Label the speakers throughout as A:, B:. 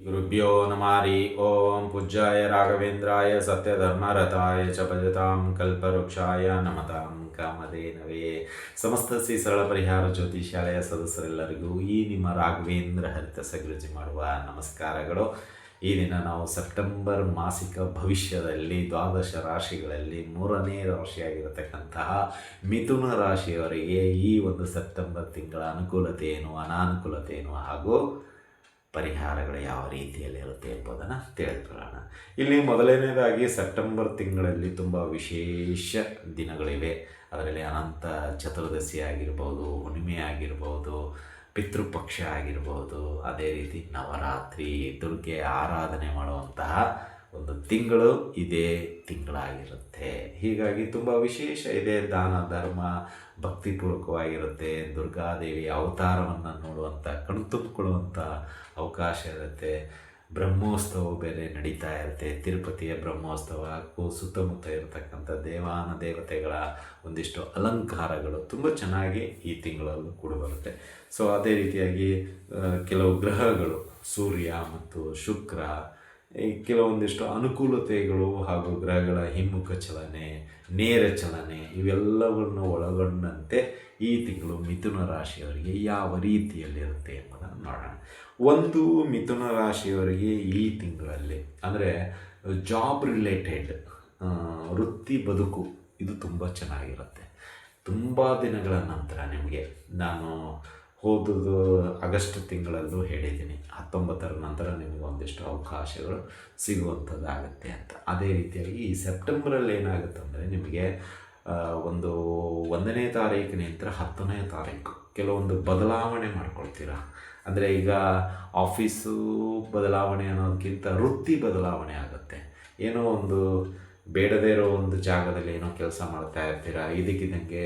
A: ಗುರುಭ್ಯೋ ನಮಾರಿ ಓಂ ಪೂಜ್ಯಾಯ ರಾಘವೇಂದ್ರಾಯ ಸತ್ಯಧರ್ಮರಥಾಯ ಚ ಭಜತಾಂ ಕಲ್ಪವೃಕ್ಷಾಯ ನಮತಾಂ ಕಾಮಧೇನವೇ ಸಮಸ್ತ ಶ್ರೀ ಸರಳ ಪರಿಹಾರ ಜ್ಯೋತಿಷ್ಯಾಲಯ ಸದಸ್ಯರೆಲ್ಲರಿಗೂ ಈ ನಿಮ್ಮ ರಾಘವೇಂದ್ರ ಹರಿತ ಸಗೃಜಿ ಮಾಡುವ ನಮಸ್ಕಾರಗಳು. ಈ ದಿನ ನಾವು ಸೆಪ್ಟೆಂಬರ್ ಮಾಸಿಕ ಭವಿಷ್ಯದಲ್ಲಿ ದ್ವಾದಶ ರಾಶಿಗಳಲ್ಲಿ ಮೂರನೇ ರಾಶಿಯಾಗಿರತಕ್ಕಂತಹ ಮಿಥುನ ರಾಶಿಯವರಿಗೆ ಈ ಒಂದು ಸೆಪ್ಟೆಂಬರ್ ತಿಂಗಳ ಅನುಕೂಲತೆ ಏನು ಅನಾನುಕೂಲತೆ ಹಾಗೂ ಪರಿಹಾರಗಳು ಯಾವ ರೀತಿಯಲ್ಲಿ ಇರುತ್ತೆ ಎಂಬುದನ್ನು ತಿಳಿದುಕೊಳ್ಳೋಣ. ಇಲ್ಲಿ ಮೊದಲನೇದಾಗಿ ಸೆಪ್ಟೆಂಬರ್ ತಿಂಗಳಲ್ಲಿ ತುಂಬ ವಿಶೇಷ ದಿನಗಳಿವೆ. ಅದರಲ್ಲಿ ಅನಂತ ಚತುರ್ದಶಿ ಆಗಿರ್ಬೋದು, ಹುಣ್ಣಿಮೆ ಆಗಿರ್ಬೋದು, ಪಿತೃಪಕ್ಷ ಆಗಿರ್ಬೋದು, ಅದೇ ರೀತಿ ನವರಾತ್ರಿ, ದುರ್ಗೆ ಆರಾಧನೆ ಮಾಡುವಂತಹ ಒಂದು ತಿಂಗಳು ಇದೇ ತಿಂಗಳಾಗಿರುತ್ತೆ. ಹೀಗಾಗಿ ತುಂಬ ವಿಶೇಷ ಇದೆ ದಾನ, ಧರ್ಮ, ಭಕ್ತಿಪೂರ್ವಕವಾಗಿರುತ್ತೆ. ದುರ್ಗಾದೇವಿ ಅವತಾರವನ್ನು ನೋಡುವಂಥ ಕಣ್ತುಂಬಿಕೊಳ್ಳುವಂಥ ಅವಕಾಶ ಇರುತ್ತೆ. ಬ್ರಹ್ಮೋತ್ಸವ ಬೇರೆ ನಡೀತಾ ಇರುತ್ತೆ. ತಿರುಪತಿಯ ಬ್ರಹ್ಮೋತ್ಸವ ಸುತ್ತಮುತ್ತ ಇರತಕ್ಕಂಥ ದೇವಾನ ದೇವತೆಗಳ ಒಂದಿಷ್ಟು ಅಲಂಕಾರಗಳು ತುಂಬ ಚೆನ್ನಾಗಿ ಈ ತಿಂಗಳಲ್ಲೂ ಕೂಡ ಬರುತ್ತೆ. ಸೊ ಅದೇ ರೀತಿಯಾಗಿ ಕೆಲವು ಗ್ರಹಗಳು, ಸೂರ್ಯ ಮತ್ತು ಶುಕ್ರ ಕೆಲವೊಂದಿಷ್ಟು ಅನುಕೂಲತೆಗಳು ಹಾಗೂ ಗ್ರಹಗಳ ಹಿಮ್ಮುಖ ಚಲನೆ, ನೇರ ಚಲನೆ ಇವೆಲ್ಲವನ್ನು ಒಳಗೊಂಡಂತೆ ಈ ತಿಂಗಳು ಮಿಥುನ ರಾಶಿಯವರಿಗೆ ಯಾವ ರೀತಿಯಲ್ಲಿರುತ್ತೆ ಎಂಬುದನ್ನು ನೋಡೋಣ. ಒಂದು, ಮಿಥುನ ರಾಶಿಯವರಿಗೆ ಈ ತಿಂಗಳಲ್ಲಿ ಅಂದರೆ ಜಾಬ್ ರಿಲೇಟೆಡ್ ವೃತ್ತಿ ಬದುಕು, ಇದು ತುಂಬ ಚೆನ್ನಾಗಿರುತ್ತೆ. ತುಂಬ ದಿನಗಳ ನಂತರ ನಿಮಗೆ ನಾನು ಹೋದದು ಆಗಸ್ಟ್ ತಿಂಗಳಲ್ಲೂ ಹೇಳಿದ್ದೀನಿ. ಹತ್ತೊಂಬತ್ತರ ನಂತರ ನಿಮಗೆ ಒಂದಿಷ್ಟು ಅವಕಾಶಗಳು ಸಿಗುವಂಥದ್ದಾಗುತ್ತೆ ಅಂತ. ಅದೇ ರೀತಿಯಾಗಿ ಈ ಸೆಪ್ಟೆಂಬರಲ್ಲಿ ಏನಾಗುತ್ತೆ ಅಂದರೆ ನಿಮಗೆ ಒಂದು ಒಂದನೇ ತಾರೀಕಿನಿಂದ ಹತ್ತನೇ ತಾರೀಕು ಕೆಲವೊಂದು ಬದಲಾವಣೆ ಮಾಡ್ಕೊಳ್ತೀರಾ? ಅಂದರೆ ಈಗ ಆಫೀಸು ಬದಲಾವಣೆ ಅನ್ನೋದಕ್ಕಿಂತ ವೃತ್ತಿ ಬದಲಾವಣೆ ಆಗುತ್ತೆ. ಏನೋ ಒಂದು ಬೇಡದೇ ಇರೋ ಒಂದು ಜಾಗದಲ್ಲಿ ಏನೋ ಕೆಲಸ ಮಾಡ್ತಾ ಇರ್ತೀರಾ? ಇದಕ್ಕಿದಂಗೆ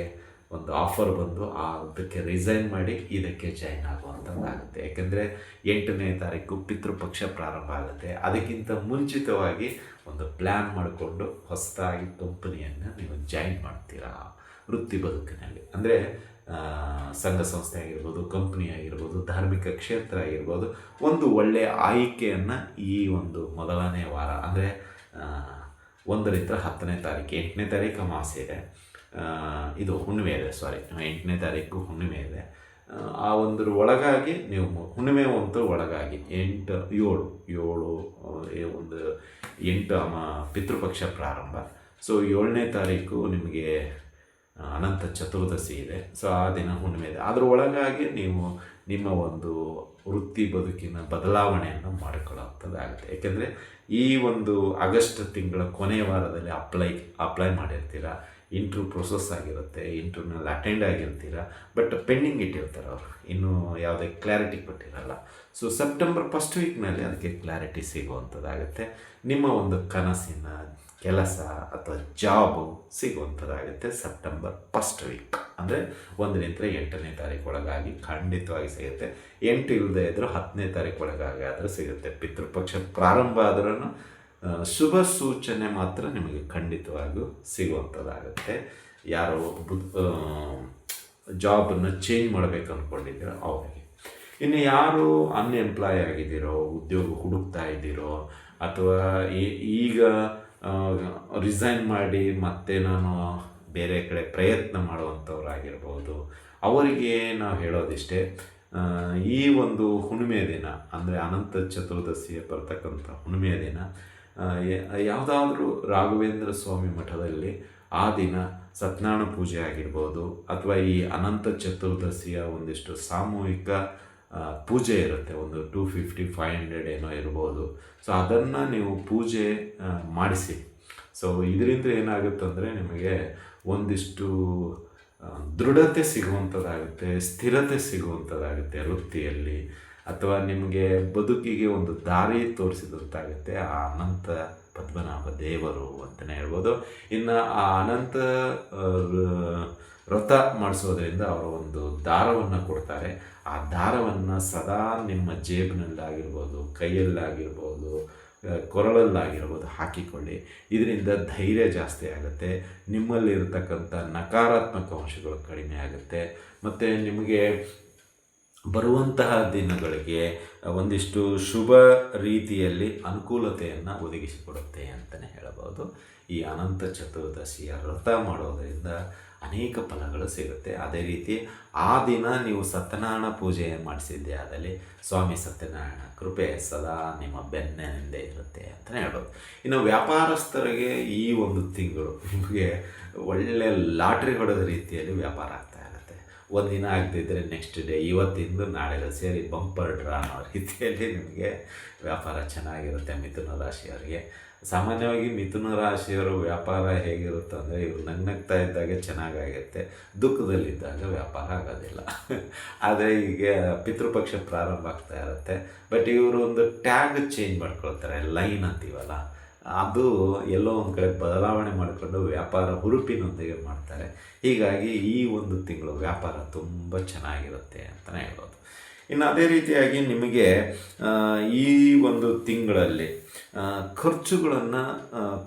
A: ಒಂದು ಆಫರ್ ಬಂದು ಆ ಅದಕ್ಕೆ ರಿಸೈನ್ ಮಾಡಿ ಇದಕ್ಕೆ ಜಾಯ್ನ್ ಆಗುವಂಥದ್ದಾಗುತ್ತೆ ಯಾಕೆಂದರೆ ಎಂಟನೇ ತಾರೀಕು ಪಿತೃಪಕ್ಷ ಪ್ರಾರಂಭ ಆಗುತ್ತೆ. ಅದಕ್ಕಿಂತ ಮುಂಚಿತವಾಗಿ ಒಂದು ಪ್ಲ್ಯಾನ್ ಮಾಡಿಕೊಂಡು ಹೊಸದಾಗಿ ಕಂಪನಿಯನ್ನು ನೀವು ಜಾಯಿನ್ ಮಾಡ್ತೀರಾ? ವೃತ್ತಿ ಬದುಕಿನಲ್ಲಿ. ಅಂದರೆ ಸಂಘ ಸಂಸ್ಥೆ ಆಗಿರ್ಬೋದು ಕಂಪ್ನಿ ಆಗಿರ್ಬೋದು, ಧಾರ್ಮಿಕ ಕ್ಷೇತ್ರ ಆಗಿರ್ಬೋದು, ಒಂದು ಒಳ್ಳೆಯ ಆಯ್ಕೆಯನ್ನು ಈ ಒಂದು ಮೊದಲನೇ ವಾರ, ಅಂದರೆ ಒಂದರಿಂದ ಹತ್ತನೇ ತಾರೀಕು, ಎಂಟನೇ ತಾರೀಕು ಅಮಾಸೆ ಇದೆ ಇದು ಹುಣ್ಣಿಮೆ ಇದೆ ಸಾರಿ ಎಂಟನೇ ತಾರೀಕು ಹುಣ್ಣಿಮೆ ಇದೆ. ಆ, ಒಂದು ಒಳಗಾಗಿ ನೀವು ಹುಣ್ಣಿಮೆ ಒಂದು ಒಳಗಾಗಿ ಎಂಟು ಏಳು ಏಳು ಒಂದು ಎಂಟು ಅಮ್ಮ ಪಿತೃಪಕ್ಷ ಪ್ರಾರಂಭ. ಸೊ ಏಳನೇ ತಾರೀಕು ನಿಮಗೆ ಅನಂತ ಚತುರ್ದಶಿ ಇದೆ. ಸೊ ಆ ದಿನ ಹುಣ್ಣಿಮೆ ಇದೆ. ಅದರ ಒಳಗಾಗಿ ನೀವು ನಿಮ್ಮ ಒಂದು ವೃತ್ತಿ ಬದುಕಿನ ಬದಲಾವಣೆಯನ್ನು ಮಾಡಿಕೊಳ್ಳುವಂಥದ್ದಾಗುತ್ತೆ ಏಕೆಂದರೆ ಈ ಒಂದು ಆಗಸ್ಟ್ ತಿಂಗಳ ಕೊನೆಯ ವಾರದಲ್ಲಿ ಅಪ್ಲೈ ಅಪ್ಲೈ ಮಾಡಿರ್ತೀರ. ಇಂಟ್ರ್ಯೂ ಪ್ರೊಸೆಸ್ ಆಗಿರುತ್ತೆ ಇಂಟ್ರ್ಯೂನಲ್ಲಿ ಅಟೆಂಡ್ ಆಗಿರ್ತೀರ ಬಟ್ ಪೆಂಡಿಂಗ್ ಇಟ್ಟಿರ್ತಾರೆ ಅವರು. ಇನ್ನೂ ಯಾವುದೇ ಕ್ಲಾರಿಟಿ ಕೊಟ್ಟಿರಲ್ಲ. ಸೊ ಸೆಪ್ಟೆಂಬರ್ ಫಸ್ಟ್ ವೀಕ್ನಲ್ಲಿ ಅದಕ್ಕೆ ಕ್ಲಾರಿಟಿ ಸಿಗುವಂಥದ್ದಾಗುತ್ತೆ. ನಿಮ್ಮ ಒಂದು ಕನಸಿನ ಕೆಲಸ ಅಥವಾ ಜಾಬು ಸಿಗುವಂಥದ್ದಾಗುತ್ತೆ ಸೆಪ್ಟೆಂಬರ್ ಫಸ್ಟ್ ವೀಕ್ ಅಂದರೆ ಒಂದರಿಂದ ಎಂಟನೇ ತಾರೀಕು ಒಳಗಾಗಿ ಖಂಡಿತವಾಗಿ ಸಿಗುತ್ತೆ. ಎಂಟು ಇಲ್ಲದೆ ಇದ್ದರೂ ಹತ್ತನೇ ತಾರೀಕು ಒಳಗಾಗಿ ಆದರೂ ಸಿಗುತ್ತೆ. ಪಿತೃಪಕ್ಷ ಪ್ರಾರಂಭ ಆದ್ರೂ ಶುಭ ಸೂಚನೆ ಮಾತ್ರ ನಿಮಗೆ ಖಂಡಿತವಾಗಿಯೂ ಸಿಗುವಂಥದ್ದಾಗುತ್ತೆ. ಯಾರು ಜಾಬನ್ನು ಚೇಂಜ್ ಮಾಡಬೇಕು ಅಂದ್ಕೊಂಡಿದ್ದೀರೋ ಅವರಿಗೆ. ಇನ್ನು ಯಾರು ಅನ್ಎಂಪ್ಲಾಯ್ ಆಗಿದ್ದೀರೋ, ಉದ್ಯೋಗ ಹುಡುಕ್ತಾ ಇದ್ದೀರೋ, ಅಥವಾ ಈಗ ರಿಸೈನ್ ಮಾಡಿ ಮತ್ತೆ ನಾನು ಬೇರೆ ಕಡೆ ಪ್ರಯತ್ನ ಮಾಡುವಂಥವ್ರಾಗಿರ್ಬೋದು, ಅವರಿಗೆ ನಾವು ಹೇಳೋದಿಷ್ಟೇ ಈ ಒಂದು ಹುಣ್ಣಿಮೆ ದಿನ, ಅಂದರೆ ಅನಂತ ಚತುರ್ದಶಿಯ ಬರ್ತಕ್ಕಂಥ ಹುಣ್ಣಿಮೆಯ ದಿನ ಯಾವುದಾದ್ರೂ ರಾಘವೇಂದ್ರ ಸ್ವಾಮಿ ಮಠದಲ್ಲಿ ಆ ದಿನ ಸತ್ಯನಾರಾಯಣ ಪೂಜೆ ಆಗಿರ್ಬೋದು ಅಥವಾ ಈ ಅನಂತ ಚತುರ್ದಶಿಯ ಒಂದಿಷ್ಟು ಸಾಮೂಹಿಕ ಪೂಜೆ ಇರುತ್ತೆ. ಒಂದು ಟೂ ಫಿಫ್ಟಿ ಫೈವ್ ಹಂಡ್ರೆಡ್ ಏನೋ ಇರ್ಬೋದು. ಸೊ, ಅದನ್ನು ನೀವು ಪೂಜೆ ಮಾಡಿಸಿ. ಸೊ, ಇದರಿಂದ ಏನಾಗುತ್ತಂದರೆ ನಿಮಗೆ ಒಂದಿಷ್ಟು ದೃಢತೆ ಸಿಗುವಂಥದ್ದಾಗುತ್ತೆ, ಸ್ಥಿರತೆ ಸಿಗುವಂಥದ್ದಾಗುತ್ತೆ ವೃತ್ತಿಯಲ್ಲಿ. ಅಥವಾ ನಿಮಗೆ ಬದುಕಿಗೆ ಒಂದು ದಾರಿ ತೋರಿಸಿದಂತಾಗುತ್ತೆ ಆ ಅನಂತ ಪದ್ಮನಾಭ ದೇವರು ಅಂತಲೇ ಹೇಳ್ಬೋದು. ಇನ್ನು ಆ ಅನಂತ ವ್ರತ ಮಾಡಿಸೋದ್ರಿಂದ ಅವರು ಒಂದು ದಾರವನ್ನು ಕೊಡ್ತಾರೆ. ಆ ದಾರವನ್ನು ಸದಾ ನಿಮ್ಮ ಜೇಬಿನಲ್ಲಾಗಿರ್ಬೋದು, ಕೈಯಲ್ಲಾಗಿರ್ಬೋದು ಕೊರಳಲ್ಲಾಗಿರ್ಬೋದು ಹಾಕಿಕೊಳ್ಳಿ. ಇದರಿಂದ ಧೈರ್ಯ ಜಾಸ್ತಿ ಆಗುತ್ತೆ. ನಿಮ್ಮಲ್ಲಿರ್ತಕ್ಕಂಥ ನಕಾರಾತ್ಮಕ ಅಂಶಗಳು ಕಡಿಮೆ ಆಗುತ್ತೆ. ಮತ್ತು ನಿಮಗೆ ಬರುವಂತಹ ದಿನಗಳಿಗೆ ಒಂದಿಷ್ಟು ಶುಭ ರೀತಿಯಲ್ಲಿ ಅನುಕೂಲತೆಯನ್ನು ಒದಗಿಸಿಕೊಡುತ್ತೆ ಅಂತಲೇ ಹೇಳಬಹುದು. ಈ ಅನಂತ ಚತುರ್ದಶಿಯ ವ್ರತ ಮಾಡೋದರಿಂದ ಅನೇಕ ಫಲಗಳು ಸಿಗುತ್ತೆ. ಅದೇ ರೀತಿ ಆ ದಿನ ನೀವು ಸತ್ಯನಾರಾಯಣ ಪೂಜೆ ಮಾಡಿಸಿದ್ದೆ ಆದಲ್ಲಿ ಸ್ವಾಮಿ ಸತ್ಯನಾರಾಯಣ ಕೃಪೆ ಸದಾ ನಿಮ್ಮ ಬೆನ್ನಿಂದೆ ಇರುತ್ತೆ ಅಂತಲೇ ಹೇಳ್ಬೋದು. ಇನ್ನು ವ್ಯಾಪಾರಸ್ಥರಿಗೆ ಈ ಒಂದು ತಿಂಗಳು ನಿಮಗೆ ಒಳ್ಳೆಯ ಲಾಟ್ರಿ ಹೊಡೆದ ರೀತಿಯಲ್ಲಿ ವ್ಯಾಪಾರ ಒಂದಿನ ಆಗದಿದ್ದರೆ ನೆಕ್ಸ್ಟ್ ಡೇ ಇವತ್ತಿಂದು ನಾಳೆ ಸೇರಿ ಬಂಪರ್ ಡ್ರಾ ಅನ್ನೋ ರೀತಿಯಲ್ಲಿ ನಿಮಗೆ ವ್ಯಾಪಾರ ಚೆನ್ನಾಗಿರುತ್ತೆ ಮಿಥುನ ರಾಶಿಯವರಿಗೆ. ಸಾಮಾನ್ಯವಾಗಿ ಮಿಥುನ ರಾಶಿಯವರು ವ್ಯಾಪಾರ ಹೇಗಿರುತ್ತೆ ಅಂದರೆ ಇವರು ನಗ್ನಗ್ತಾ ಇದ್ದಾಗ ಚೆನ್ನಾಗಾಗಿರುತ್ತೆ ದುಃಖದಲ್ಲಿದ್ದಾಗ ವ್ಯಾಪಾರ ಆಗೋದಿಲ್ಲ. ಆದರೆ ಈಗ ಪಿತೃಪಕ್ಷ ಪ್ರಾರಂಭ ಆಗ್ತಾ ಇರುತ್ತೆ ಬಟ್ ಇವರು ಒಂದು ಟ್ಯಾಗ್ ಚೇಂಜ್ ಮಾಡ್ಕೊಳ್ತಾರೆ ಲೈನ್ ಅಂತೀವಲ್ಲ. ಅದು ಎಲ್ಲೋ ಒಂದು ಕಡೆ ಬದಲಾವಣೆ ಮಾಡಿಕೊಂಡು ವ್ಯಾಪಾರ ಹುರುಪಿನೊಂದಿಗೆ ಮಾಡ್ತಾರೆ. ಹೀಗಾಗಿ ಈ ಒಂದು ತಿಂಗಳು ವ್ಯಾಪಾರ ತುಂಬ ಚೆನ್ನಾಗಿರುತ್ತೆ ಅಂತಲೇ ಹೇಳ್ಬೋದು. ಇನ್ನು ಅದೇ ರೀತಿಯಾಗಿ ನಿಮಗೆ ಈ ಒಂದು ತಿಂಗಳಲ್ಲಿ ಖರ್ಚುಗಳನ್ನು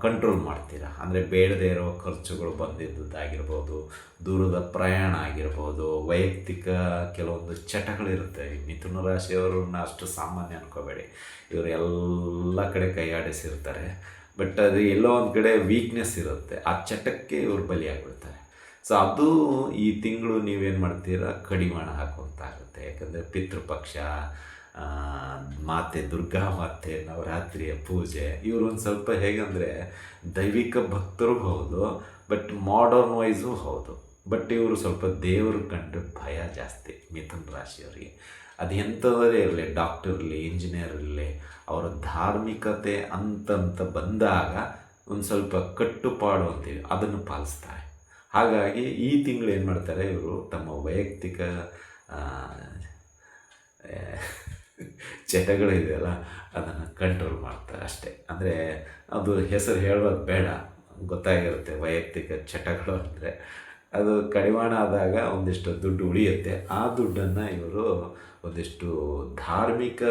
A: ಕಂಟ್ರೋಲ್ ಮಾಡ್ತೀರಾ? ಅಂದರೆ ಬೇಡದೇ ಇರೋ ಖರ್ಚುಗಳು ಬಂದಿದ್ದದ್ದಾಗಿರ್ಬೋದು, ದೂರದ ಪ್ರಯಾಣ ಆಗಿರ್ಬೋದು, ವೈಯಕ್ತಿಕ ಕೆಲವೊಂದು ಚಟಗಳಿರುತ್ತೆ. ಮಿಥುನ ರಾಶಿಯವರನ್ನ ಅಷ್ಟು ಸಾಮಾನ್ಯ ಅನ್ಕೋಬೇಡಿ. ಇವರು ಎಲ್ಲ ಕಡೆ ಕೈಯಾಡಿಸಿರ್ತಾರೆ ಬಟ್ ಅದು ಎಲ್ಲೋ ಒಂದು ಕಡೆ ವೀಕ್ನೆಸ್ ಇರುತ್ತೆ. ಆ ಚಟಕ್ಕೆ ಇವರು ಬಲಿಯಾಗ್ಬಿಡ್ತಾರೆ. ಸೊ ಅದು ಈ ತಿಂಗಳು ನೀವೇನು ಮಾಡ್ತೀರಾ? ಕಡಿವಾಣ ಹಾಕುವಂತಾಗುತ್ತೆ. ಯಾಕಂದರೆ ಪಿತೃಪಕ್ಷ ಮಾತೆ ದುರ್ಗಾ ಮಾತೆ, ನವರಾತ್ರಿಯ ಪೂಜೆ, ಇವರು ಒಂದು ಸ್ವಲ್ಪ ಹೇಗಂದರೆ ದೈವಿಕ ಭಕ್ತರು ಹೌದು ಬಟ್ ಮಾಡರ್ನ್ ವೈಸು ಹೌದು. ಬಟ್ ಇವರು ಸ್ವಲ್ಪ ದೇವರು ಕಂಡು ಭಯ ಜಾಸ್ತಿ ಮಿಥುನ್ ರಾಶಿಯವರಿಗೆ. ಅದು ಎಂಥದೇ ಇರಲಿ ಡಾಕ್ಟರ್ ಇರಲಿ ಇಂಜಿನಿಯರ್ ಇರಲಿ, ಅವರ ಧಾರ್ಮಿಕತೆ ಅಂತಂತ ಬಂದಾಗ ಒಂದು ಸ್ವಲ್ಪ ಕಟ್ಟುಪಾಡು ಅಂತೀವಿ, ಅದನ್ನು ಪಾಲಿಸ್ತಾರೆ. ಹಾಗಾಗಿ ಈ ತಿಂಗಳು ಏನು ಮಾಡ್ತಾರೆ ಇವರು, ತಮ್ಮ ವೈಯಕ್ತಿಕ ಚಟಗಳಿದೆಯಲ್ಲ, ಅದನ್ನು ಕಂಟ್ರೋಲ್ ಮಾಡ್ತಾರೆ ಅಷ್ಟೇ. ಅಂದರೆ ಅದು ಹೆಸರು ಹೇಳೋದು ಬೇಡ, ಗೊತ್ತಾಗಿರುತ್ತೆ ವೈಯಕ್ತಿಕ ಚಟಗಳು ಅಂದರೆ. ಅದು ಕಡಿವಾಣ ಆದಾಗ ಒಂದಿಷ್ಟು ದುಡ್ಡು ಉಳಿಯುತ್ತೆ. ಆ ದುಡ್ಡನ್ನು ಇವರು ಒಂದಿಷ್ಟು ಧಾರ್ಮಿಕ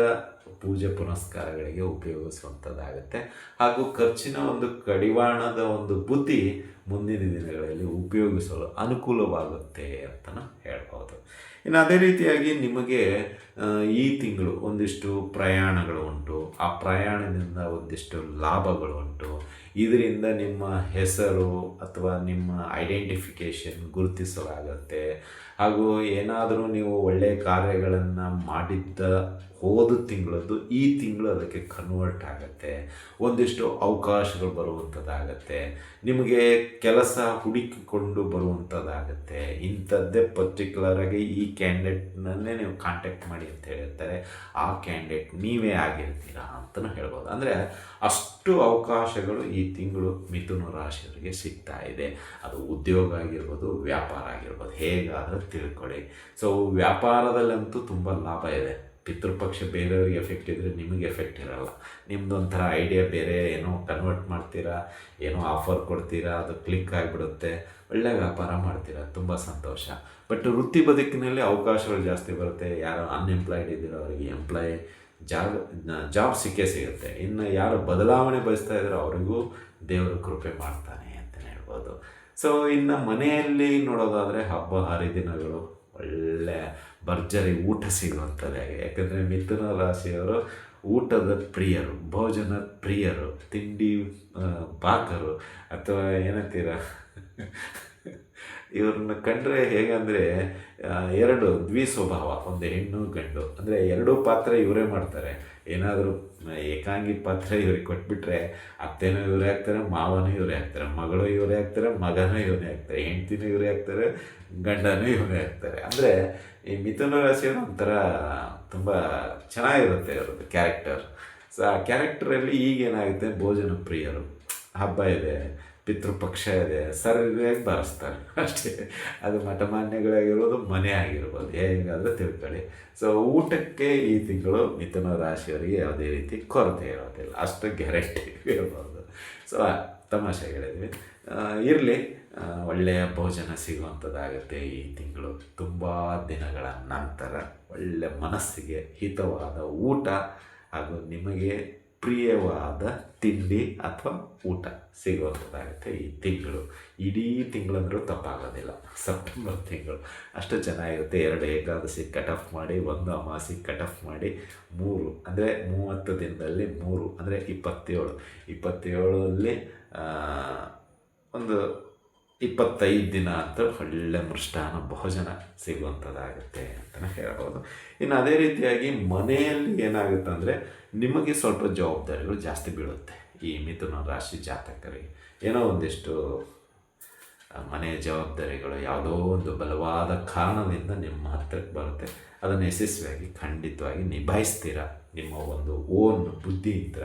A: ಪೂಜೆ ಪುನಸ್ಕಾರಗಳಿಗೆ ಉಪಯೋಗಿಸುವಂಥದ್ದಾಗುತ್ತೆ. ಹಾಗೂ ಖರ್ಚಿನ ಒಂದು ಕಡಿವಾಣದ ಒಂದು ಬುದ್ಧಿ ಮುಂದಿನ ದಿನಗಳಲ್ಲಿ ಉಪಯೋಗಿಸಲು ಅನುಕೂಲವಾಗುತ್ತೆ ಅಂತಲೂ ಹೇಳ್ಬೋದು. ಇನ್ನು ಅದೇ ರೀತಿಯಾಗಿ ನಿಮಗೆ ಈ ತಿಂಗಳು ಒಂದಿಷ್ಟು ಪ್ರಯಾಣಗಳು ಉಂಟು. ಆ ಪ್ರಯಾಣದಿಂದ ಒಂದಿಷ್ಟು ಲಾಭಗಳು ಉಂಟು. ಇದರಿಂದ ನಿಮ್ಮ ಹೆಸರು ಅಥವಾ ನಿಮ್ಮ ಐಡೆಂಟಿಫಿಕೇಷನ್ ಗುರುತಿಸಲಾಗುತ್ತೆ. ಹಾಗೂ ಏನಾದರೂ ನೀವು ಒಳ್ಳೆಯ ಕಾರ್ಯಗಳನ್ನು ಮಾಡಿದ್ದ ಹೋದ ತಿಂಗಳದ್ದು ಈ ತಿಂಗಳು ಅದಕ್ಕೆ ಕನ್ವರ್ಟ್ ಆಗುತ್ತೆ. ಒಂದಿಷ್ಟು ಅವಕಾಶಗಳು ಬರುವಂಥದ್ದಾಗತ್ತೆ ನಿಮಗೆ ಕೆಲಸ ಹುಡುಕಿಕೊಂಡು ಬರುವಂಥದ್ದಾಗತ್ತೆ ಇಂಥದ್ದೇ ಪರ್ಟಿಕ್ಯುಲರಾಗಿ ಈ ಕ್ಯಾಂಡಿಡೇಟ್ನಲ್ಲೇ ನೀವು ಕಾಂಟ್ಯಾಕ್ಟ್ ಮಾಡಿ. ಅಂತ ಹೇಳಿರ್ತಾರೆ ಆ ಕ್ಯಾಂಡಿಡೇಟ್ ನೀವೇ ಆಗಿರ್ತೀರಾ ಅಂತಲೂ ಹೇಳ್ಬೋದು. ಅಂದರೆ ಅಷ್ಟು ಅವಕಾಶಗಳು ಈ ತಿಂಗಳು ಮಿಥುನ ರಾಶಿಯವರಿಗೆ ಸಿಗ್ತಾ ಇದೆ. ಅದು ಉದ್ಯೋಗ ಆಗಿರ್ಬೋದು, ವ್ಯಾಪಾರ ಆಗಿರ್ಬೋದು, ಹೇಗಾದರೂ ತಿಳ್ಕೊಳ್ಳಿ. ಸೊ ವ್ಯಾಪಾರದಲ್ಲಂತೂ ತುಂಬ ಲಾಭ ಇದೆ. ಪಿತೃಪಕ್ಷ ಬೇರೆಯವ್ರಿಗೆ ಎಫೆಕ್ಟ್ ಇದ್ದರೆ ನಿಮಗೆ ಎಫೆಕ್ಟ್ ಇರಲ್ಲ. ನಿಮ್ದು ಒಂಥರ ಐಡಿಯಾ ಬೇರೆ, ಏನೋ ಕನ್ವರ್ಟ್ ಮಾಡ್ತೀರಾ, ಏನೋ ಆಫರ್ ಕೊಡ್ತೀರಾ, ಅದು ಕ್ಲಿಕ್ ಆಗಿಬಿಡುತ್ತೆ. ಒಳ್ಳೆ ವ್ಯಾಪಾರ ಮಾಡ್ತೀರಾ, ತುಂಬ ಸಂತೋಷ. ಬಟ್ ವೃತ್ತಿ ಬದುಕಿನಲ್ಲಿ ಅವಕಾಶಗಳು ಜಾಸ್ತಿ ಬರುತ್ತೆ. ಯಾರು ಅನ್ಎಂಪ್ಲಾಯ್ಡ್ ಇದ್ದೀರೋ ಅವರಿಗೆ ಎಂಪ್ಲಾಯ್ ಜಾಬ್ ಜಾಬ್ ಸಿಕ್ಕೇ ಸಿಗುತ್ತೆ. ಇನ್ನು ಯಾರು ಬದಲಾವಣೆ ಬಯಸ್ತಾ ಇದ್ದಾರೆ ಅವರಿಗೂ ದೇವರು ಕೃಪೆ ಮಾಡ್ತಾನೆ ಅಂತಲೇ ಹೇಳ್ಬೋದು. ಸೊ ಇನ್ನು ಮನೆಯಲ್ಲಿ ನೋಡೋದಾದರೆ ಹಬ್ಬ, ಹರಿದಿನಗಳು ಒಳ್ಳೆ ಭರ್ಜರಿ ಊಟ ಸಿಗುವಂಥದ್ದು ಯಾಕಂದರೆ ಮಿಥುನ ರಾಶಿಯವರು ಊಟದ ಪ್ರಿಯರು, ಭೋಜನ ಪ್ರಿಯರು, ತಿಂಡಿ ಪಾಕರು. ಅಥವಾ ಏನಂತೀರ? ಇವ್ರನ್ನ ಕಂಡ್ರೆ ಹೇಗಂದರೆ ಎರಡು ದ್ವಿ ಸ್ವಭಾವ ಒಂದು ಹೆಣ್ಣು, ಗಂಡು. ಅಂದರೆ ಎರಡೂ ಪಾತ್ರ ಇವರೇ ಮಾಡ್ತಾರೆ. ಏನಾದರೂ ಏಕಾಂಗಿ ಪಾತ್ರ ಇವ್ರಿಗೆ ಕೊಟ್ಬಿಟ್ರೆ, ಅತ್ತೆನೂ ಇವರೇ ಆಗ್ತಾರೆ, ಮಾವನೂ ಇವರೇ ಆಗ್ತಾರೆ, ಮಗಳು ಇವರೇ ಆಗ್ತಾರೆ, ಮಗನೂ ಇವರೇ ಆಗ್ತಾರೆ, ಹೆಂಡ್ತಿನೂ ಇವರೇ ಆಗ್ತಾರೆ, ಗಂಡನೂ ಇವರೇ ಆಗ್ತಾರೆ. ಅಂದರೆ ಈ ಮಿಥುನ ರಾಶಿ ಒಂಥರ ತುಂಬ ಚೆನ್ನಾಗಿರುತ್ತೆ ಅವ್ರದ್ದು ಕ್ಯಾರೆಕ್ಟರ್ ಸೊ ಆ ಕ್ಯಾರೆಕ್ಟರಲ್ಲಿ ಈಗೇನಾಗುತ್ತೆ, ಭೋಜನ ಪ್ರಿಯರು. ಹಬ್ಬ ಇದೆ ಪಿತೃಪಕ್ಷ ಇದೆ. ಸರಿಯಾಗಿ ಬಾರಿಸ್ತಾರೆ ಅಷ್ಟೇ. ಅದು ಮಠಮಾನ್ಯಗಳಾಗಿರ್ಬೋದು ಮನೆ ಆಗಿರ್ಬೋದು ಹೇಗಾದರೂ ತಿಳ್ಕೊಳ್ಳಿ. ಸೊ ಊಟಕ್ಕೆ ಈ ತಿಂಗಳು ಮಿಥುನ ರಾಶಿಯವರಿಗೆ ಯಾವುದೇ ರೀತಿ ಕೊರತೆ ಇರೋದಿಲ್ಲ. ಅಷ್ಟು ಗ್ಯಾರಂಟಿ ಇರ್ಬೋದು. ಸೊ ತಮಾಷೆ ಹೇಳಿದ್ವಿ ಇರಲಿ. ಒಳ್ಳೆಯ ಭೋಜನ ಸಿಗುವಂಥದ್ದಾಗುತ್ತೆ ಈ ತಿಂಗಳು. ತುಂಬ ದಿನಗಳ ನಂತರ ಒಳ್ಳೆ ಮನಸ್ಸಿಗೆ ಹಿತವಾದ ಊಟ ಹಾಗೂ ನಿಮಗೆ ಪ್ರಿಯವಾದ ತಿಂಡಿ ಅಥವಾ ಊಟ ಸಿಗುವಂಥದ್ದಾಗುತ್ತೆ ಈ ತಿಂಗಳು. ಇಡೀ ತಿಂಗಳಂದರೂ ತಪ್ಪಾಗೋದಿಲ್ಲ. ಸೆಪ್ಟೆಂಬರ್ ತಿಂಗಳು. ಅಷ್ಟು ಚೆನ್ನಾಗಿರುತ್ತೆ. ಎರಡು ಏಕಾದಶಿ ಕಟ್ ಆಫ್ ಮಾಡಿ, ಒಂದು ಅಮಾಸಿ ಕಟ್ ಆಫ್ ಮಾಡಿ, ಮೂರು. ಅಂದರೆ ಮೂವತ್ತು ದಿನದಲ್ಲಿ ಮೂರು. ಅಂದರೆ ಇಪ್ಪತ್ತೇಳು. ಇಪ್ಪತ್ತೇಳಲ್ಲಿ ಒಂದು ಇಪ್ಪತ್ತೈದು ದಿನ ಅಂತ ಒಳ್ಳೆ ಮೃಷ್ಟಾನ ಭೋಜನ ಸಿಗುವಂಥದ್ದಾಗುತ್ತೆ ಅಂತಲೇ ಹೇಳ್ಬೋದು. ಇನ್ನು ಅದೇ ರೀತಿಯಾಗಿ ಮನೆಯಲ್ಲಿ ಏನಾಗುತ್ತೆ ಅಂದರೆ ನಿಮಗೆ ಸ್ವಲ್ಪ ಜವಾಬ್ದಾರಿಗಳು ಜಾಸ್ತಿ ಬೀಳುತ್ತೆ. ಈ ಮಿಥುನ ರಾಶಿ ಜಾತಕರಿಗೆ ಏನೋ ಒಂದಿಷ್ಟು ಮನೆಯ ಜವಾಬ್ದಾರಿಗಳು ಯಾವುದೋ ಒಂದು ಬಲವಾದ ಕಾರಣದಿಂದ ನಿಮ್ಮ ಹತ್ತಿರಕ್ಕೆ ಬರುತ್ತೆ. ಅದನ್ನು ಯಶಸ್ವಿಯಾಗಿ, ಖಂಡಿತವಾಗಿ ನಿಭಾಯಿಸ್ತೀರ. ನಿಮ್ಮ ಒಂದು ಓನ್ ಬುದ್ಧಿಯಿಂದ.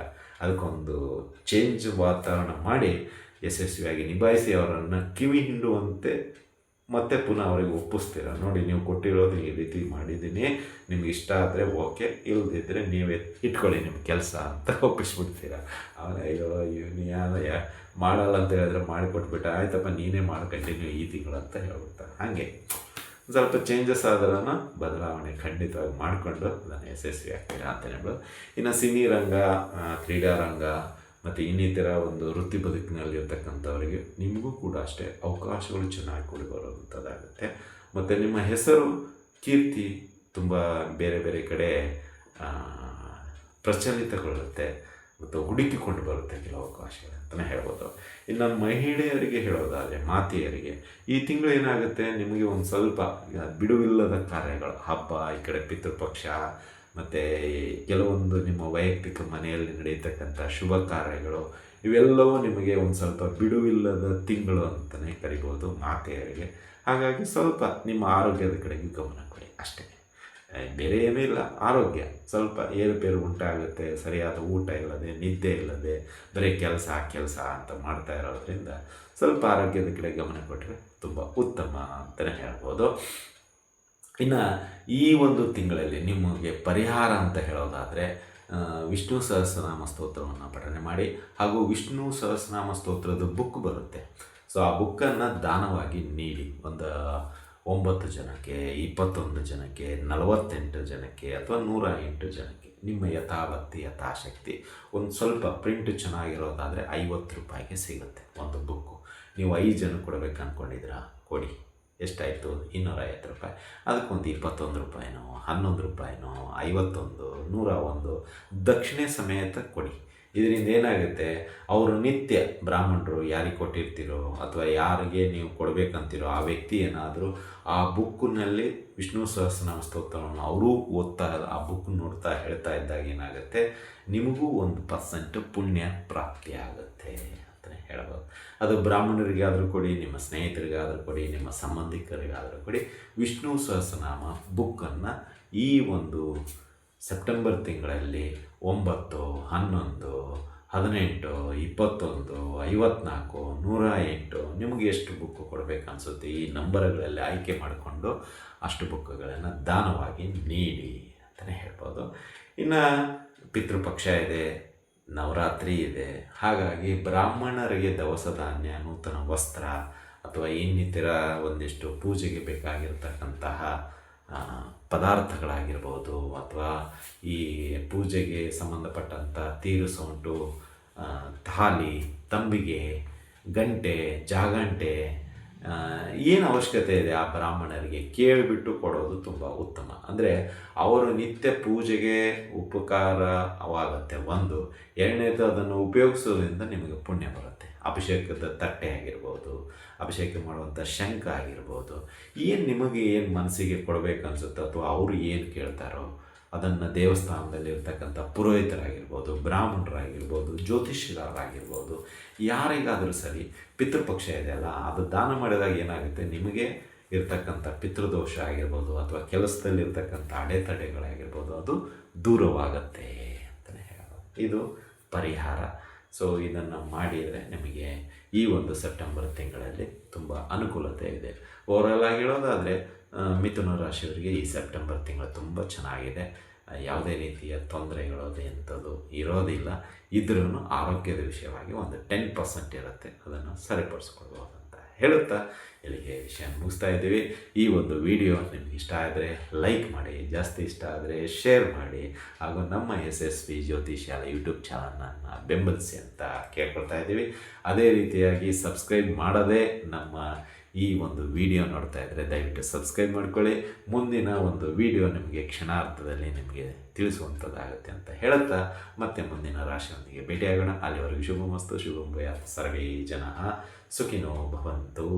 A: ಅದಕ್ಕೊಂದು ಚೇಂಜ್ ವಾತಾವರಣ ಮಾಡಿ ಯಶಸ್ವಿಯಾಗಿ ನಿಭಾಯಿಸಿ ಅವರನ್ನು ಕಿವಿ ಹಿಂಡುವಂತೆ ಮತ್ತೆ ಪುನಃ ಅವರಿಗೆ ಒಪ್ಪಿಸ್ತೀರ? ನೋಡಿ ನೀವು ಕೊಟ್ಟಿರೋದು ಈ ರೀತಿ ಮಾಡಿದ್ದೀನಿ. ನಿಮ್ಗೆ ಇಷ್ಟ ಆದರೆ ಓಕೆ ಇಲ್ಲದಿದ್ದರೆ ನೀವೇ ಇಟ್ಕೊಳ್ಳಿ ನಿಮ್ಮ ಕೆಲಸ ಅಂತ ಒಪ್ಪಿಸ್ಬಿಡ್ತೀರ? ಅವನ ಅಯ್ಯೋ ಇವನು ಯಾ ಮಾಡಲ್ಲ ಅಂತ ಹೇಳಿದ್ರೆ ಮಾಡಿಕೊಟ್ಬಿಟ್ಟ ಆಯ್ತಪ್ಪ ನೀನೇ ಮಾಡಿ ಕಂಟಿನ್ಯೂ ಈ ತಿಂಗಳು ಅಂತ ಹೇಳ್ಬಿಡ್ತಾರೆ ಹಾಗೆ. ಸ್ವಲ್ಪ ಚೇಂಜಸ್ ಆದ್ರೂ ಬದಲಾವಣೆ ಖಂಡಿತವಾಗಿ ಮಾಡಿಕೊಂಡು ಅದನ್ನು ಯಶಸ್ವಿ ಆಗ್ತೀರಾ ಅಂತ ಹೇಳ್ಬೋದು. ಇನ್ನು ಸಿನಿ ರಂಗ ಆ, ಕ್ರೀಡಾ ರಂಗ ಮತ್ತು ಇನ್ನಿತರ ಒಂದು ವೃತ್ತಿ ಬದುಕಿನಲ್ಲಿರ್ತಕ್ಕಂಥವರಿಗೆ ನಿಮಗೂ ಕೂಡ ಅಷ್ಟೇ ಅವಕಾಶಗಳು ಚೆನ್ನಾಗಿ ಕೊಡಿ ಬರುವಂಥದ್ದಾಗುತ್ತೆ. ಮತ್ತು ನಿಮ್ಮ ಹೆಸರು, ಕೀರ್ತಿ ತುಂಬ ಬೇರೆ ಬೇರೆ ಕಡೆ ಪ್ರಚಲಿತಗೊಳ್ಳುತ್ತೆ ಮತ್ತು ಹುಡುಕಿಕೊಂಡು ಬರುತ್ತೆ ಕೆಲವು ಅವಕಾಶಗಳು ಅಂತಲೇ ಹೇಳ್ಬೋದು. ಇನ್ನು ಮಹಿಳೆಯರಿಗೆ ಹೇಳೋದಾದರೆ, ಮಾತೆಯರಿಗೆ, ಈ ತಿಂಗಳು ಏನಾಗುತ್ತೆ? ನಿಮಗೆ ಒಂದು ಸ್ವಲ್ಪ ಬಿಡುವಿಲ್ಲದ ಕಾರ್ಯಗಳು, ಹಬ್ಬ, ಈ ಕಡೆ ಪಿತೃಪಕ್ಷ ಮತ್ತು ಕೆಲವೊಂದು ನಿಮ್ಮ ವೈಯಕ್ತಿಕ ಮನೆಯಲ್ಲಿ ನಡೆಯತಕ್ಕಂಥ ಶುಭ ಕಾರ್ಯಗಳು, ಇವೆಲ್ಲವೂ ನಿಮಗೆ ಒಂದು ಸ್ವಲ್ಪ ಬಿಡುವಿಲ್ಲದ ತಿಂಗಳು ಅಂತಲೇ ಕರಿಬೋದು ಮಾತೆಯರಿಗೆ ಹಾಗಾಗಿ ಸ್ವಲ್ಪ ನಿಮ್ಮ ಆರೋಗ್ಯದ ಕಡೆಗೆ ಗಮನ ಕೊಡಿ ಅಷ್ಟೇ. ಬೇರೆ ಏನೂ ಇಲ್ಲ, ಆರೋಗ್ಯ. ಸ್ವಲ್ಪ ಏರುಪೇರು ಉಂಟಾಗುತ್ತೆ, ಸರಿಯಾದ ಊಟ ಇಲ್ಲದೆ, ನಿದ್ದೆ ಇಲ್ಲದೆ, ಬರೀ ಕೆಲಸ ಕೆಲಸ ಅಂತ ಮಾಡ್ತಾ ಇರೋದ್ರಿಂದ ಸ್ವಲ್ಪ ಆರೋಗ್ಯದ ಕಡೆ ಗಮನ ಕೊಟ್ಟರೆ ತುಂಬ ಉತ್ತಮ ಅಂತಲೇ ಹೇಳ್ಬೋದು. ಇನ್ನು ಈ ಒಂದು ತಿಂಗಳಲ್ಲಿ ನಿಮಗೆ ಪರಿಹಾರ ಅಂತ ಹೇಳೋದಾದರೆ ವಿಷ್ಣು ಸಹಸ್ರನಾಮ ಸ್ತೋತ್ರವನ್ನು ಪಠನೆ ಮಾಡಿ ಹಾಗೂ ವಿಷ್ಣು ಸಹಸ್ರನಾಮ ಸ್ತೋತ್ರದ ಬುಕ್ ಬರುತ್ತೆ. ಸೊ ಆ ಬುಕ್ಕನ್ನು ದಾನವಾಗಿ ನೀಡಿ, ಒಂದು ಒಂಬತ್ತು ಜನಕ್ಕೆ, ಇಪ್ಪತ್ತೊಂದು ಜನಕ್ಕೆ, ನಲವತ್ತೆಂಟು ಜನಕ್ಕೆ ಅಥವಾ ನೂರ ಎಂಟು ಜನಕ್ಕೆ ನಿಮ್ಮ ಯಥಾವತ್ತಿ ಯಥಾಶಕ್ತಿ ಒಂದು ಸ್ವಲ್ಪ ಪ್ರಿಂಟ್ ಚೆನ್ನಾಗಿರೋದಾದರೆ ಐವತ್ತು ರೂಪಾಯಿಗೆ ಸಿಗುತ್ತೆ ಒಂದು ಬುಕ್ಕು ನೀವು ಐದು ಜನ ಕೊಡಬೇಕು ಅಂದ್ಕೊಂಡಿದ್ದೀರಾ ಕೊಡಿ. ಎಷ್ಟಾಯಿತು? ಇನ್ನೂರ ಐವತ್ತು ರೂಪಾಯಿ. ಅದಕ್ಕೊಂದು ಇಪ್ಪತ್ತೊಂದು ರೂಪಾಯಿನೋ, ಹನ್ನೊಂದು ರೂಪಾಯಿನೋ, ಐವತ್ತೊಂದು, ನೂರ ಒಂದು, ದಕ್ಷಿಣೆ ಸಮೇತ ಕೊಡಿ. ಇದರಿಂದ ಏನಾಗುತ್ತೆ? ಅವರು ನಿತ್ಯ ಬ್ರಾಹ್ಮಣರು ಯಾರಿಗೆ ಕೊಟ್ಟಿರ್ತೀರೋ ಅಥವಾ ಯಾರಿಗೆ ನೀವು ಕೊಡಬೇಕಂತೀರೋ ಆ ವ್ಯಕ್ತಿ ಏನಾದರೂ ಆ ಬುಕ್ಕಿನಲ್ಲಿ ವಿಷ್ಣು ಸಹಸ್ರನಾಮ ಸ್ತೋತ್ರವನ್ನು ಅವರೂ ಓದ್ತಾ, ಆ ಬುಕ್ ನೋಡ್ತಾ ಹೇಳ್ತಾ ಇದ್ದಾಗ ಏನಾಗುತ್ತೆ? ನಿಮಗೂ ಒಂದು ಪರ್ಸೆಂಟ್ ಪುಣ್ಯ ಪ್ರಾಪ್ತಿಯಾಗುತ್ತೆ. ಅಂತಲೇ ಹೇಳ್ಬೋದು. ಅದು ಬ್ರಾಹ್ಮಣರಿಗಾದರೂ ಕೊಡಿ, ನಿಮ್ಮ ಸ್ನೇಹಿತರಿಗಾದರೂ ಕೊಡಿ, ನಿಮ್ಮ ಸಂಬಂಧಿಕರಿಗಾದರೂ ಕೊಡಿ. ವಿಷ್ಣು ಸಹಸ್ರನಾಮ ಬುಕ್ಕನ್ನು ಈ ಒಂದು ಸೆಪ್ಟೆಂಬರ್ ತಿಂಗಳಲ್ಲಿ ಒಂಬತ್ತು, ಹನ್ನೊಂದು, ಹದಿನೆಂಟು, ಇಪ್ಪತ್ತೊಂದು, ಐವತ್ನಾಲ್ಕು, ನೂರ ಎಂಟು ನಿಮಗೆ ಎಷ್ಟು ಬುಕ್ಕು ಕೊಡಬೇಕನ್ಸುತ್ತೆ ಈ ನಂಬರ್ಗಳಲ್ಲಿ ಆಯ್ಕೆ ಮಾಡಿಕೊಂಡು ಅಷ್ಟು ಬುಕ್ಕುಗಳನ್ನು ದಾನವಾಗಿ ನೀಡಿ ಅಂತಲೇ ಹೇಳ್ಬೋದು. ಇನ್ನು ಪಿತೃಪಕ್ಷ ಇದೆ ನವರಾತ್ರಿ ಇದೆ. ಹಾಗಾಗಿ ಬ್ರಾಹ್ಮಣರಿಗೆ ದವಸ ಧಾನ್ಯ, ನೂತನ ವಸ್ತ್ರ ಅಥವಾ ಇನ್ನಿತರ ಒಂದಿಷ್ಟು ಪೂಜೆಗೆ ಬೇಕಾಗಿರ್ತಕ್ಕಂತಹ ಪದಾರ್ಥಗಳಾಗಿರ್ಬೋದು ಅಥವಾ ಈ ಪೂಜೆಗೆ ಸಂಬಂಧಪಟ್ಟಂಥ ತೀರು ಸೌಂಟು ಥಾಲಿ, ತಂಬಿಗೆ, ಗಂಟೆ, ಜಾಗಂಟೆ ಏನು ಅವಶ್ಯಕತೆ ಇದೆ ಆ ಬ್ರಾಹ್ಮಣರಿಗೆ? ಕೇಳಿಬಿಟ್ಟು ಕೊಡೋದು ತುಂಬ ಉತ್ತಮ. ಅಂದರೆ ಅವರು ನಿತ್ಯ ಪೂಜೆಗೆ ಉಪಕಾರವಾಗುತ್ತೆ ಒಂದು, ಎರಡನೇದು ಅದನ್ನು ಉಪಯೋಗಿಸೋದ್ರಿಂದ ನಿಮಗೆ ಪುಣ್ಯ ಬರುತ್ತೆ. ಅಭಿಷೇಕದ ತಟ್ಟೆ ಆಗಿರ್ಬೋದು, ಅಭಿಷೇಕ ಮಾಡುವಂಥ ಶಂಖ ಆಗಿರ್ಬೋದು. ಏನು ನಿಮಗೆ ಏನು ಮನಸ್ಸಿಗೆ ಕೊಡಬೇಕು ಅನ್ಸುತ್ತೋ ಅಥವಾ ಅವರು ಏನು ಕೇಳ್ತಾರೋ? ಅದನ್ನು ದೇವಸ್ಥಾನದಲ್ಲಿ ಇರ್ತಕ್ಕಂಥ ಪುರೋಹಿತರಾಗಿರ್ಬೋದು, ಬ್ರಾಹ್ಮಣರಾಗಿರ್ಬೋದು, ಜ್ಯೋತಿಷ್ಯರಾಗಿರ್ಬೋದು, ಯಾರಿಗಾದರೂ ಸರಿ ಪಿತೃಪಕ್ಷ ಇದೆಯಲ್ಲ ಅದು ದಾನ ಮಾಡಿದಾಗ ಏನಾಗುತ್ತೆ? ನಿಮಗೆ ಇರ್ತಕ್ಕಂಥ ಪಿತೃದೋಷ ಆಗಿರ್ಬೋದು ಅಥವಾ ಕೆಲಸದಲ್ಲಿರ್ತಕ್ಕಂಥ ಅಡೆತಡೆಗಳಾಗಿರ್ಬೋದು, ಅದು ದೂರವಾಗತ್ತೆ ಅಂತಲೇ ಹೇಳೋದು. ಇದು ಪರಿಹಾರ. ಸೊ ಇದನ್ನು ಮಾಡಿದರೆ ನಿಮಗೆ ಈ ಒಂದು ಸೆಪ್ಟೆಂಬರ್ ತಿಂಗಳಲ್ಲಿ ತುಂಬ ಅನುಕೂಲತೆ ಇದೆ. ಓವರಾಲ್ ಆಗಿ ಮಿಥುನ ರಾಶಿಯವರಿಗೆ ಈ ಸೆಪ್ಟೆಂಬರ್ ತಿಂಗಳು ತುಂಬ ಚೆನ್ನಾಗಿದೆ. ಯಾವುದೇ ರೀತಿಯ ತೊಂದರೆಗಳು ಅದು ಎಂಥದ್ದು ಇರೋದಿಲ್ಲ. ಇದ್ರೂ ಆರೋಗ್ಯದ ವಿಷಯವಾಗಿ ಒಂದು ಟೆನ್ ಪರ್ಸೆಂಟ್ ಇರುತ್ತೆ. ಅದನ್ನು ಸರಿಪಡಿಸ್ಕೊಳ್ಬೋದು ಅಂತ ಹೇಳುತ್ತಾ ಇಲ್ಲಿಗೆ ವಿಷಯ ಮುಗಿಸ್ತಾ ಇದ್ದೀವಿ. ಈ ಒಂದು ವಿಡಿಯೋ ನಿಮ್ಗೆ ಇಷ್ಟ ಆದರೆ ಲೈಕ್ ಮಾಡಿ, ಜಾಸ್ತಿ ಇಷ್ಟ ಆದರೆ ಶೇರ್ ಮಾಡಿ, ಹಾಗೂ ನಮ್ಮ ಎಸ್ ಎಸ್ ಪಿ ಜ್ಯೋತಿಷ್ಯಾಲ ಯೂಟ್ಯೂಬ್ ಚಾನಲನ್ನು ಬೆಂಬಲಿಸಿ ಅಂತ ಕೇಳ್ಕೊಳ್ತಾ ಇದ್ದೀವಿ. ಅದೇ ರೀತಿಯಾಗಿ ಸಬ್ಸ್ಕ್ರೈಬ್ ಮಾಡದೇ ನಮ್ಮ ಈ ಒಂದು ವಿಡಿಯೋ ನೋಡ್ತಾ ಇದ್ದರೆ ದಯವಿಟ್ಟು ಸಬ್ಸ್ಕ್ರೈಬ್ ಮಾಡ್ಕೊಳ್ಳಿ. ಮುಂದಿನ ಒಂದು ವಿಡಿಯೋ ನಿಮಗೆ ಕ್ಷಣಾರ್ಥದಲ್ಲಿ ನಿಮಗೆ ತಿಳಿಸುವಂಥದ್ದಾಗುತ್ತೆ ಅಂತ ಹೇಳುತ್ತಾ, ಮತ್ತೆ ಮುಂದಿನ ರಾಶಿಯೊಂದಿಗೆ ಭೇಟಿಯಾಗೋಣ. ಅಲ್ಲಿವರೆಗೂ ಶುಭಮಸ್ತು, ಶುಭಂ ಭೂಯಾತ್ ಸರ್ವೇ ಜನ ಸುಖಿನೋ ಭವಂತು.